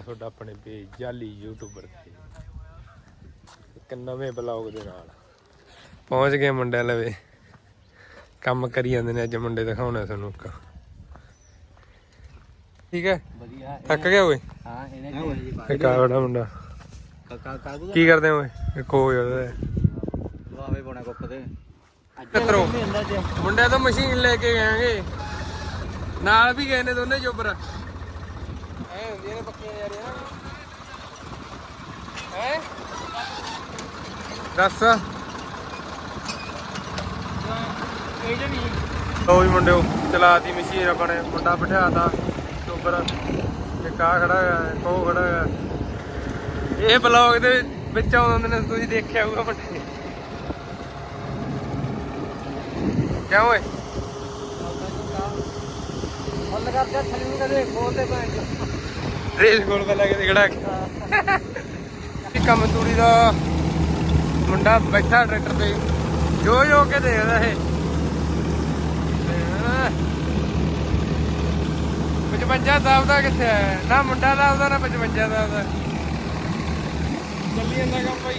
ਸਵਾਗਤ ਹੈ ਤੁਹਾਡਾ ਆਪਣੇ ਪੇਜ ਜਾਲੀ ਯੂਟਿਊਬਰ ਤੇ। ਇੱਕ ਨਵੇਂ ਬਲੌਗ ਦੇ ਨਾਲ। ਪਹੁੰਚ ਗਏ ਮੁੰਡਿਆਂ ਲਵੇ। ਕੰਮ ਕਰੀ ਜਾਂਦੇ ਨੇ ਅੱਜ ਮੁੰਡੇ ਦਿਖਾਉਣਾ ਤੁਹਾਨੂੰ ਇੱਕ। ਠੀਕ ਹੈ? ਵਧੀਆ ਥੱਕ ਗਿਆ ਓਏ? ਹਾਂ ਇਹਨੇ ਇੱਕ ਆ ਬੜਾ ਮੁੰਡਾ? ਕਾ ਕੀ ਕਰਦੇ ਓਏ? ਇੱਕ ਹੋ ਜਾਂਦਾ ਵਾਵੇ ਬੋਣਾ ਕੁੱਪ ਦੇ ਮੁੰਡਿਆਂ ਤੋਂ ਮਸ਼ੀਨ ਲੈ ਕੇ ਗਏਗੇ ਨਾਲ ਵੀ ਗਏ ਨੇ ਦੋਨੇ ਜੋਬਰ ਐ ਹੁੰਦੀਆਂ ਨੇ ਪੱਕੀਆਂ ਯਾਰੀਆਂ ਹੈ ਦੱਸ। ਇਹ ਜਣੀ ਲੋ ਵੀ ਮੁੰਡਿਓ ਚਲਾਤੀ ਮਸ਼ੀਨ ਆਪਾਂ ਨੇ ਮੁੰਡਾ ਬਿਠਾਤਾ ਜੋਬਰ ਇੱਕ ਆ ਖੜਾ ਹੈ ਉਹ ਖੜਾ ਹੈ ਇਹ ਬਲੌਗ ਦੇ ਵਿੱਚ ਆਉਂਦੇ ਨੇ ਤੁਸੀਂ ਦੇਖਿਆ ਹੋਊਗਾ ਮੁੰਡੇ। ਕਿਆ ਓਏ? ਬੰਦ ਕਰ ਦੇ ਥੱਲੇ ਨੂੰ ਕਦੇ ਖੋਲ ਦੇ ਭੈਣ ਰੇਸ ਕੋਲ ਪਹਿਲਾਂ ਕਿਤੇ ਕੇ ਇਹ ਕੰਮ ਤੂੜੀ ਦਾ ਮੁੰਡਾ ਬੈਠਾ ਟਰੈਕਟਰ ਤੇ। ਜੋ ਜੋ ਕੇ ਦੇਖਦਾ ਇਹ। ਪਚਵੰਜਾ ਦਾਵਦਾ ਕਿੱਥੇ ਹੈ ਨਾ ਮੁੰਡਾ ਦਾਵਦਾ ਨਾ ਪਚਵੰਜਾ ਦਾਵਦਾ ਚੱਲੀ ਜਾਂਦਾ ਕੰਮ ਭਾਈ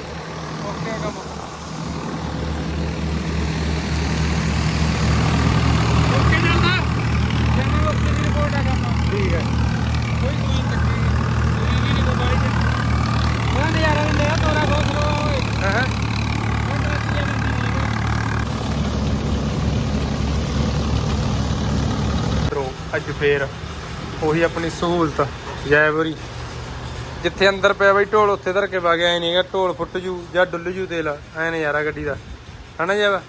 ਓਕੇ ਕੰਮ ਓਕੇ ਜਾਂਦਾ ਜਮਾ ਓਕੇ ਦੀ ਰਿਪੋਰਟ ਆ ਕੰਮ ਠੀਕ ਹੈ ਕੋਈ ਕੋਈ ਤੱਕੀ ਕੋਈ ਵੀ ਨਹੀਂ ਕੋਈ ਬਾਈ ਉਹਨਾਂ ਨੇ ਯਾਰ ਨੇ ਲਿਆ ਤੋਰਾ ਬਹੁਤ ਸਲੋ ਓਏ ਹਾਂ ਉਹਨਾਂ ਦੀ ਯਾਰ ਮਿੱਤਰੋ ਅੱਜ ਫੇਰ ਉਹੀ ਆਪਣੀ ਸਹੂਲਤ ਜੈਵਰੀ ਜਿੱਥੇ ਅੰਦਰ ਪਿਆ ਬਈ ਢੋਲ ਉੱਥੇ ਧਰ ਕੇ ਵਗ ਗਿਆ ਨਹੀਂ ਹੈਗਾ ਢੋਲ ਫੁੱਟ ਜੂ ਜਾਂ ਡੁੱਲ ਜੂ ਤੇਲ ਐ ਨਜ਼ਾਰਾ ਗੱਡੀ ਦਾ। ਹਨਾ ਜੈਵਾ?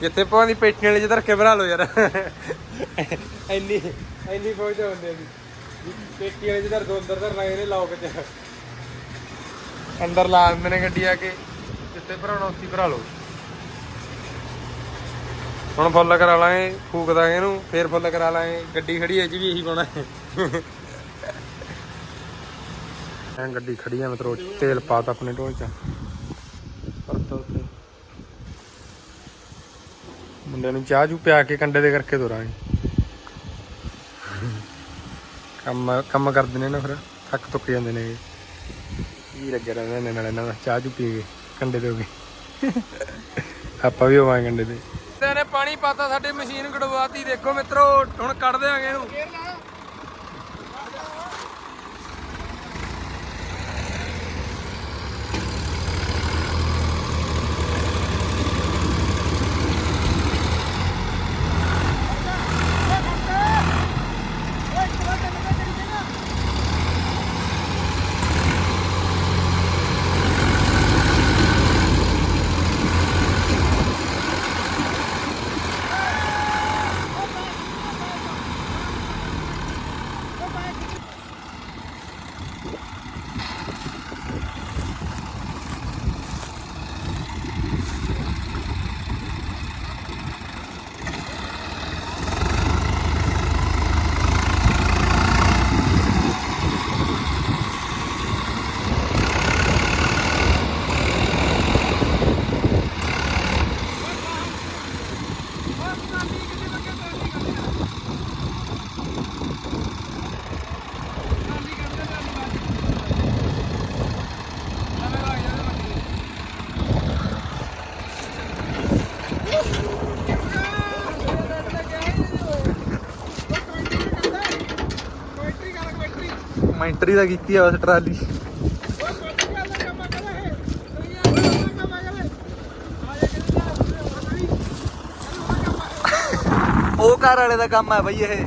ਜਿੱਥੇ ਭਾਂ ਦੀ ਪੇਟੀ ਵਾਲੇ ਚ ਧਰ ਕੇ ਭਰਾ ਲਓ ਯਾਰ। ਇੰਨੀ ਇੰਨੀ ਫੌਜ ਹੁੰਦੇ ਆ ਪੇਟੀ ਵਾਲੇ ਚ ਧਰ ਦੋ ਅੰਦਰ ਧਰ ਲਾਏ ਨੇ ਲੌਕ ਚ ਅੰਦਰ ਲਾ ਦਿੰਦੇ ਨੇ ਗੱਡੀ ਆ ਕੇ ਜਿੱਥੇ ਭਰਾਉਣਾ ਉੱਥੇ ਭਰਾ ਲਓ। ਹੁਣ ਫੁੱਲ ਕਰਾ ਲਾਂਗੇ ਫੂਕ ਦਾਂਗੇ ਇਹਨੂੰ, ਫੇਰ ਫੁੱਲ ਕਰਾ ਲਾਂਗੇ। ਗੱਡੀ ਖੜੀ ਹੈ ਜੀ ਵੀ ਇਹੀ ਪਾਉਣਾ ਐਂ ਗੱਡੀ ਖੜੀ ਆ ਮਤਲਬ ਤੇਲ ਪਾਤਾ ਆਪਣੇ ਢੋਲ ਚ। ਪਰਤੋ ਤੇ ਮੁੰਡੇ ਨੂੰ ਚਾਹ ਚੂ ਪਿਆ ਕੇ ਕੰਡੇ ਦੇ ਕਰਕੇ ਤੁਰਾਂਗੇ। ਕੰਮ ਕੰਮ ਕਰਦੇ ਨੇ ਨਾ ਫਿਰ, ਥੱਕ ਤੁੱਕ ਜਾਂਦੇ ਨੇ ਇਹ। ਕੀ ਲੱਗੇ ਰਹਿੰਦੇ ਨਾਲ ਇਹਨਾਂ ਦਾ, ਚਾਹ ਚੂ ਪੀ ਕੇ, ਕੰਡੇ ਦੇ ਹੋ ਗਏ ਆਪਾਂ ਵੀ ਹੋਵਾਂਗੇ ਕੰਡੇ ਦੇ ਪਾਣੀ ਪਾਤਾ ਸਾਡੇ ਮਸ਼ੀਨ ਗੜਵਾਤੀ ਦੇਖੋ ਮਿੱਤਰੋ ਹੁਣ ਕੱਢ ਦੇਾਂਗੇ ਇਹਨੂੰ। ਮੈਂਟਰੀ ਦਾ ਕੀਤੀ ਆ ਉਸ ਟਰਾਲੀ। ਉਹ ਘਰ ਵਾਲੇ ਦਾ ਕੰਮ ਹੈ ਬਈ ਇਹ।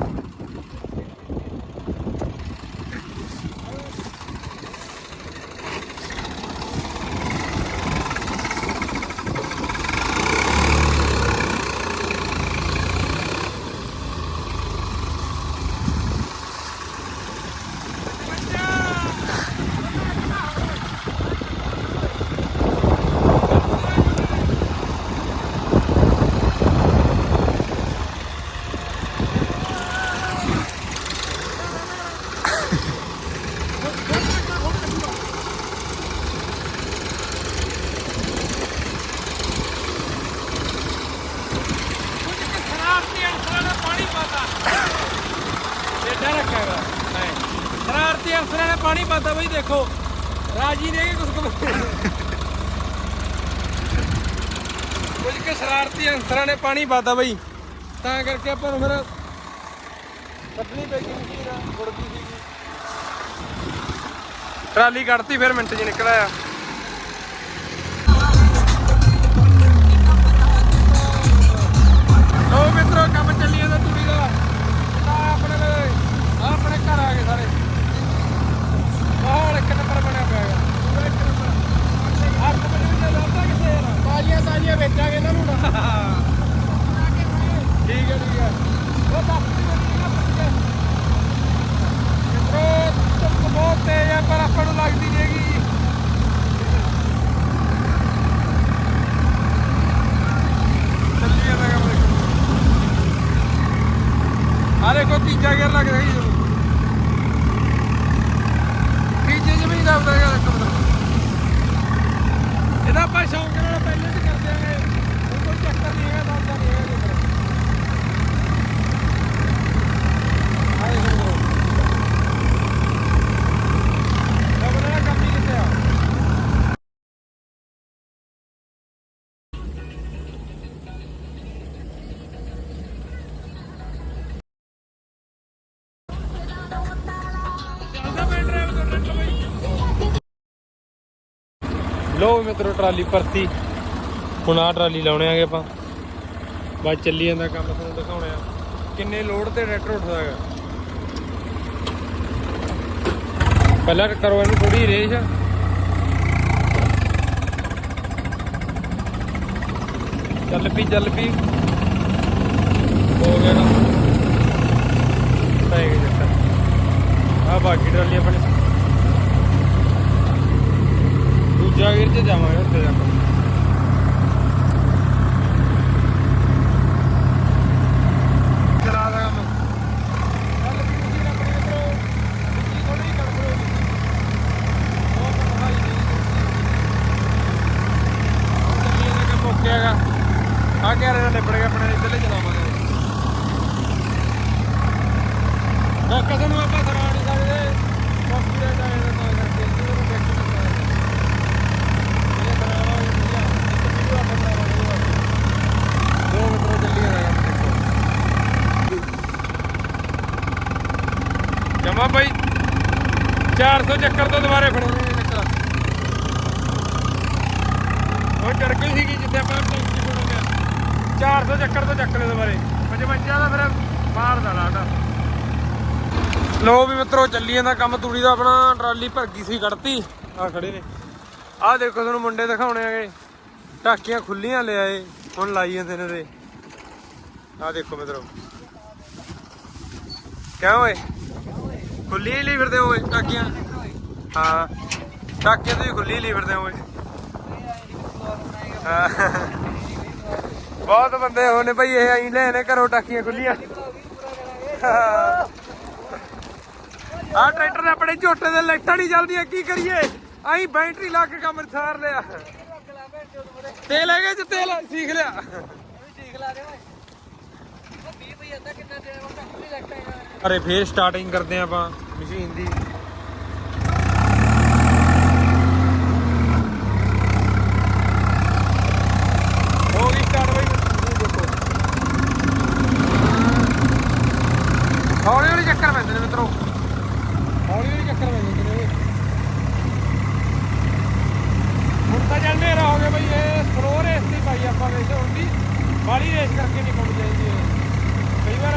ਐਡਾ ਰੱਖਿਆ ਵਾ ਐਂ। ਸ਼ਰਾਰਤੀ ਅਫਸਰਾਂ ਨੇ ਪਾਣੀ ਪਾਤਾ ਬਈ, ਦੇਖੋ। ਰਾਜੀ ਨੇ ਕੁਝ ਕੁਝ ਕੇ ਸ਼ਰਾਰਤੀ ਅਫਸਰਾਂ ਨੇ ਪਾਣੀ ਪਾਤਾ ਬਈ। ਤਾਂ ਕਰਕੇ ਆਪਾਂ ਨੂੰ ਫਿਰ ਕੱਢਣੀ ਪੈ ਗਈ ਮਸ਼ੀਨ, ਗੁੜਦੀ ਸੀਗੀ। ਟਰਾਲੀ ਕੱਢਤੀ, ਫਿਰ ਮਿੰਟ 'ਚ ਨਿਕਲ ਆਇਆ। ਸਾਰੇ। ਮਾਹੌਲ ਇੱਕ ਨੰਬਰ ਬਣਿਆ ਪਿਆ ਹੈਗਾ? ਪੂਰਾ ਇੱਕ ਨੰਬਰ। ਅੱਠ ਵਜੇ ਵੀ ਜਾਂਦਾ ਕਿੱਥੇ ਯਾਰ ਤਾਜ਼ੀਆਂ ਤਾਜ਼ੀਆਂ ਵੇਚਾਂਗੇ ਇਹਨਾਂ ਨੂੰ ਨਾ ਠੀਕ ਹੈ ਠੀਕ ਹੈ। ਉਹ ਬਸ ਮਿੱਤਰੋ, ਧੁੱਪ ਬਹੁਤ ਤੇਜ਼ ਹੈ, ਪਰ ਆਪਾਂ ਨੂੰ ਲੱਗਦੀ ਨਹੀਂ ਹੈਗੀ। ਚੱਲੀ ਜਾਂਦਾ ਕੰਮ ਦੇਖੋ ਆ ਦੇਖੋ ਤੀਜਾ ਗੇਅਰ ਲੱਗ ਰਿਹਾ ਜੀ ਜਦੋਂ ਤੀਜੇ ਚ ਵੀ ਇਹਦਾ ਆਪਾਂ ਸ਼ੌਂਕ ਨਾਲ ਪਹਿਲੇ ਤੇ ਕਰਦੇ ਦਿਆਂਗੇ ਹੁਣ ਕੋਈ ਚੱਕਰ ਨਹੀਂ ਹੈਗਾ ਦੱਬਦਾ ਨਹੀਂ ਹੈਗਾ। ਲੋ ਮਿੱਤਰੋ ਟਰਾਲੀ ਭਰਤੀ। ਹੁਣ ਆ ਟਰਾਲੀ ਲਾਉਣੇ ਆਗੇ ਆਪਾਂ। ਬਾਅਦ ਚੱਲੀ ਜਾਂਦਾ ਕੰਮ ਤੁਹਾਨੂੰ ਦਿਖਾਉਣੇ ਆ। ਕਿੰਨੇ ਲੋਡ ਤੇ ਟਰੈਕਟਰ ਉੱਠਦਾ ਹੈਗਾ। ਪਹਿਲਾਂ ਕਰੋ ਇਹਨੂੰ ਥੋੜੀ ਰੇਸ ਚੱਲ ਪੀ ਚੱਲ ਪੀ। ਹੋ ਗਿਆ ਕੰਮ ਪੈ ਗਿਆ ਆ ਬਾਕੀ ਟਰਾਲੀ ਆਪਣੀ। ਦੂਜਾ ਗੇਰ ਤੇ ਜਾਵਾਂਗੇ ਉੱਥੇ ਜਾ ਕੇ ਚਲਾ ਦਾ ਕੰਮ ਚੱਲ ਵੀ ਤੁਸੀਂ ਆਪਣੀ ਇੱਧਰੋਂ ਵਿੱਚੀ ਥੋੜੀ ਕਰ ਕਰੋ ਉਹ ਤਾਂ ਪਤਾ ਹੀ ਨਹੀਂ ਚੱਲੀਏ ਦਾ ਕੰਮ ਓਕੇ ਹੈਗਾ ਆ ਕਹਿ ਰਹੇ ਨੇ ਨਿਬੜ ਗਿਆ ਆਪਣੇ ਇੱਧਰਲੇ ਚਲਾਵਾਂਗੇ ਨਾ ਕਿਸੇ ਨੂੰ ਆਪਾਂ ਸਰਾ ਨਹੀਂ ਸਕਦੇ ਕਾਪੀ ਦਾ ਜਾਏ ਤਾਂ ਤਾਂ ਕਰਕੇ ਇਹਨੂੰ ਦੇਖੀ ਨਹੀਂ ਸਕਦੇ ਇਹ ਬਣਾਵਾਂਗੇ ਵਧੀਆ ਇੱਕ ਵੀਡੀਓ ਆਪਾਂ ਬਣਾਵਾਂਗੇ ਦੋ ਮਿੰਟ ਚੱਲੀ ਜਾਂਦਾ ਜਮਾ ਭਾਈ 400 ਚੱਕਰ ਤੋਂ ਦੁਬਾਰੇ ਫੜਾਉਣੇ ਉਹ ਚੜ ਗਈ ਸੀਗੀ ਜਿੱਥੇ ਆਪਾਂ ਟੈਂਕੀ ਫੜੋਗੇ 400 ਚੱਕਰ ਤੋਂ ਚੱਕ ਲੈ ਦੁਬਾਰੇ। 55 ਦਾ ਫਿਰ ਬਾਹਰ ਦਾ ਲਾਟਾ ਲੋ ਵੀ ਮਿੱਤਰੋ, ਚੱਲੀ ਜਾਂਦਾ ਕੰਮ ਤੂੜੀ ਦਾ ਆਪਣਾ। ਟਰਾਲੀ ਭਰ ਗਈ ਸੀ, ਕੱਢਤੀ। ਆ ਖੜੇ ਨੇ। ਆ ਦੇਖੋ ਤੁਹਾਨੂੰ ਮੁੰਡੇ ਦਿਖਾਉਣੇ ਆਗੇ ਟਾਕੀਆਂ ਖੁੱਲੀਆਂ ਲਿਆਏ ਹੁਣ ਲਾਈ ਜਾਂਦੇ ਨੇ ਤੇ ਆ ਦੇਖੋ ਮਿੱਤਰੋ। ਕਿਆ ਓਏ? ਖੁੱਲੀ ਲਈ ਫਿਰਦੇ ਓਏ ਟਾਕੀਆਂ ਹਾਂ ਟਾਕੀਆਂ ਤੇ ਖੁੱਲੀ ਲਈ ਫਿਰਦੇ ਓਏ। ਬਹੁਤ ਬੰਦੇ ਹੋਣੇ ਭਾਈ ਇਹ ਆਈ ਲੈ ਨੇ ਘਰੋਂ ਟਾਕੀਆਂ ਖੁੱਲੀਆਂ। ਆ ਟਰੈਕਟਰ ਨੇ ਆਪਣੇ ਝੋਟੇ ਦੇ ਲਾਈਟਾਂ ਨਹੀਂ ਚੱਲਦੀਆਂ ਕੀ ਕਰੀਏ? ਆਈ ਬੈਟਰੀ ਲਾ ਕੇ ਕੰਮ ਸਾਰ ਲਿਆ। ਤੇਲ ਹੈਗੇ ਚ ਤੇਲ, ਸੀਖ ਲਿਆ। ਠੀਕ ਲਾ ਦੇ ਓਏ ਉਹ 20 ਪਈ ਜਾਂਦਾ ਕਿੰਨਾ ਟਾਈਮ ਉਹ ਕੱਟ ਨਹੀਂ ਲੱਗਦਾ ਯਾਰ ਅਰੇ ਫੇਰ ਸਟਾਰਟਿੰਗ ਕਰਦੇ ਆਂ ਆਪਾਂ ਮਸ਼ੀਨ ਦੀ ਹੋ ਗਈ ਸਟਾਰਟ ਬਈ ਮਸ਼ੀਨ ਦੇਖੋ ਹੌਲੀ ਹੌਲੀ ਚੱਕਰ ਪੈਂਦੇ ਨੇ ਮਿੱਤਰੋ ਹੌਲੀ ਹੌਲੀ ਚੱਕਰ ਪੈਂਦੇ ਨੇ ਓਏ। ਹੁਣ ਤਾਂ ਚੱਲ ਹਨੇਰਾ ਹੋ ਗਿਆ ਬਈ ਇਹ ਸਲੋ ਰੇਸ ਨਹੀਂ ਪਾਈ ਆਪਾਂ ਵੈਸੇ ਹੁਣ ਦੀ ਬਾਲੀ ਰੇਸ ਕਰਕੇ ਨਹੀਂ ਪਾਉਣੀ ਚਾਹੀਦੀ ਹੈ ਕਈ ਵਾਰ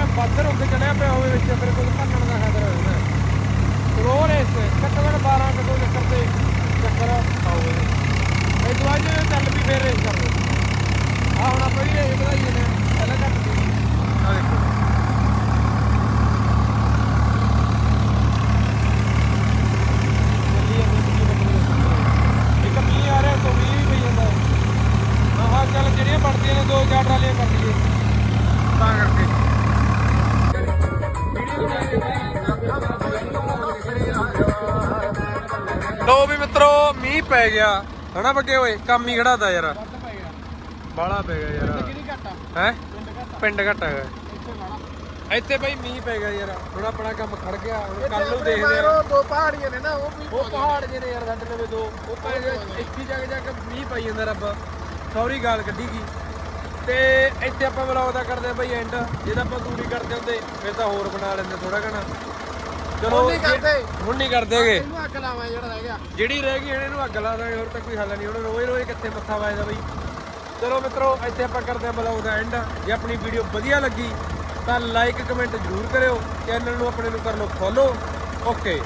ਵੱਧ ਪਿਆ ਹੋਵੇ ਵਿੱਚ, ਫਿਰ ਕੋਈ ਭੰਨਣ ਦਾ ਖਤਰਾ ਹੋ। ਸਲੋ ਰੇਸ ਘੱਟੋ ਘੱਟ 12 ਕਿਲੋ ਚੱਕਰ ਤੇ ਚੱਕਰ ਆਉਗੇ ਇਹ ਤੋਂ ਬਾਅਦ ਜੇ ਚੱਲ ਵੀ ਫੇਰ ਰੇਸ ਕਰ ਆ ਹੁਣ ਆਪਾਂ ਵੀ ਰੇਸ ਵਧਾਈ ਜਾਂਦੇ ਪਹਿਲਾਂ ਘੱਟ ਆ ਦੇਖੋ। ਪੈ ਗਿਆ। ਹਨਾ ਬੱਗੇ ਓਏ ਕੰਮ ਹੀ ਖੜਾਦਾ ਯਾਰ। ਵੱਧ ਪੈ ਗਿਆ। ਬਾਲਾ ਪੈ ਗਿਆ ਯਾਰ। ਕਿਹੜੀ ਘਟਾ? ਹੈ? ਪਿੰਡ ਘਟਾ। ਪਿੰਡ ਘੱਟ ਹੈਗਾ। ਇੱਥੇ ਇੱਥੇ ਬਾਈ ਮੀਂਹ ਪੈ ਗਿਆ ਯਾਰ। ਹੁਣ ਆਪਣਾ ਕੰਮ ਖੜ ਗਿਆ। ਹੁਣ ਕੱਲ ਨੂੰ ਦੇਖਦੇ ਆ। ਦੋ ਪਹਾੜੀਆਂ ਨੇ ਨਾ ਉਹ ਵੀ ਉਹ ਪਹਾੜ ਜਿਹੇ ਨੇ ਯਾਰ ਸਾਡੇ ਲਵੇ ਦੋ। ਉਹ ਭਾਵੇਂ ਇੱਕ ਹੀ ਜਗ੍ਹਾ ਜਾ ਕੇ ਮੀਂਹ ਪਾਈ ਜਾਂਦਾ ਰੱਬ। ਸੌਰੀ ਗਾਲ ਕੱਢੀ ਗਈ। ਤੇ ਇੱਥੇ ਆਪਾਂ ਵਲੌਗ ਦਾ ਕਰਦੇ ਆ ਬਈ ਐਂਡ ਜਿਹਦਾ ਆਪਾਂ ਦੂਰੀ ਕਰਦੇ ਹੁੰਦੇ ਫਿਰ ਤਾਂ ਹੋਰ ਬਣਾ ਲੈਂਦੇ ਥੋੜਾ ਘਣਾ। ਚਲੋ ਹੁਣ ਨਹੀਂ ਕਰਦੇ। ਹੁਣ ਨਹੀਂ ਕਰਦੇਗੇ ਇਹਨੂੰ ਅੱਗ ਲਾਵਾਂ ਜਿਹੜਾ ਰਹਿ ਗਿਆ। ਜਿਹੜੀ ਰਹਿ ਗਈ ਇਹਨੂੰ ਅੱਗ ਲਾ ਦਾਂਗੇ ਹੋਰ ਤਾਂ ਕੋਈ ਹੱਲ ਨਹੀਂ। ਹੁਣ ਰੋਜ਼ ਰੋਜ਼ ਕਿੱਥੇ ਮੱਥਾ ਵੱਜਦਾ ਬਈ। ਚਲੋ ਮਿੱਤਰੋ ਇੱਥੇ ਆਪਾਂ ਕਰਦੇ ਆ ਬਲੌਗ ਦਾ ਐਂਡ ਜੇ ਆਪਣੀ ਵੀਡੀਓ ਵਧੀਆ ਲੱਗੀ ਤਾਂ ਲਾਈਕ ਕਮੈਂਟ ਜ਼ਰੂਰ ਕਰਿਓ। ਚੈਨਲ ਨੂੰ ਆਪਣੇ ਨੂੰ ਕਰ ਲਓ ਫੋਲੋ ਓਕੇ